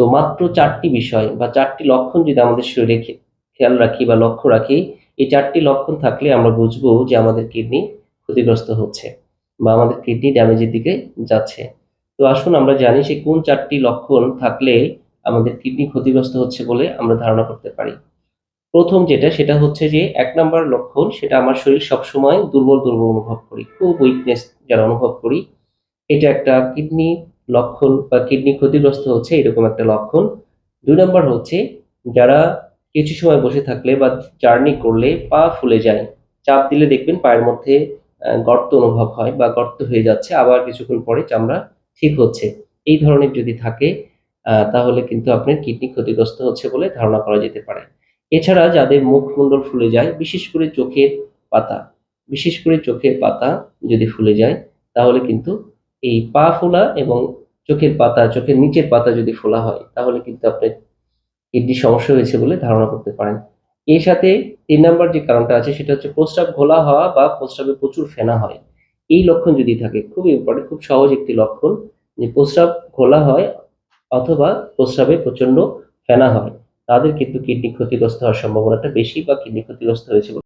তো মাত্র চারটি বিষয় বা চারটি লক্ষণ যদি আমাদের শরীরে খেয়াল রাখি বা লক্ষ্য রাখি, এই চারটি লক্ষণ থাকলে আমরা বুঝব যে আমাদের কিডনি ক্ষতিগ্রস্ত হচ্ছে বা আমাদের কিডনি ড্যামেজের দিকে যাচ্ছে। তো আসুন আমরা জানি সে কোন চারটি লক্ষণ থাকলে আমাদের কিডনি ক্ষতিগ্রস্ত হচ্ছে বলে আমরা ধারণা করতে পারি। প্রথম যেটা, সেটা হচ্ছে যে এক নম্বর লক্ষণ, সেটা আমার শরীর সবসময় দুর্বল দুর্বল অনুভব করি। খুব উইকনেস যারা অনুভব করি, এটা একটা কিডনি লক্ষণ বা কিডনি ক্ষতিগ্রস্ত হচ্ছে, এরকম একটা লক্ষণ। দুই নম্বর হচ্ছে, যারা কিছু সময় বসে থাকলে বা জার্নি করলে পা ফুলে যায়, চাপ দিলে দেখবেন পায়ের মধ্যে গর্ত অনুভব হয় বা গর্ত হয়ে যাচ্ছে, আবার কিছুক্ষণ পরে চামড়া ঠিক হচ্ছে। এই ধরনের যদি থাকে তাহলে কিন্তু আপনার কিডনি ক্ষতিগ্রস্ত হচ্ছে বলে ধারণা করা যেতে পারে। এছাড়া যাদের মুখমণ্ডল ফুলে যায়, বিশেষ করে চোখের পাতা, বিশেষ করে চোখের পাতা যদি ফুলে যায়, তাহলে কিন্তু এই পা ফোলা এবং চোখের পাতা, চোখের নিচের পাতা যদি ফোলা হয়, তাহলে কিন্তু আপনার কিডনি সমস্যা হয়েছে বলে ধারণা করতে পারেন। এর সাথে তিন নম্বর যে কারণটা আছে, সেটা হচ্ছে প্রস্রাব ঘোলা হওয়া বা প্রস্রাবে প্রচুর ফেনা হয়। এই লক্ষণ যদি থাকে, খুব ইম্পর্টেন্ট খুব সহজ একটি লক্ষণ যে প্রস্রাব ঘোলা হয় অথবা প্রস্রাবে প্রচণ্ড ফেনা হয়। তাদের কিন্তু কিডনি ক্ষতিগ্রস্ত হওয়ার সম্ভাবনাটা বেশি বা কিডনি ক্ষতিগ্রস্ত হয়েছে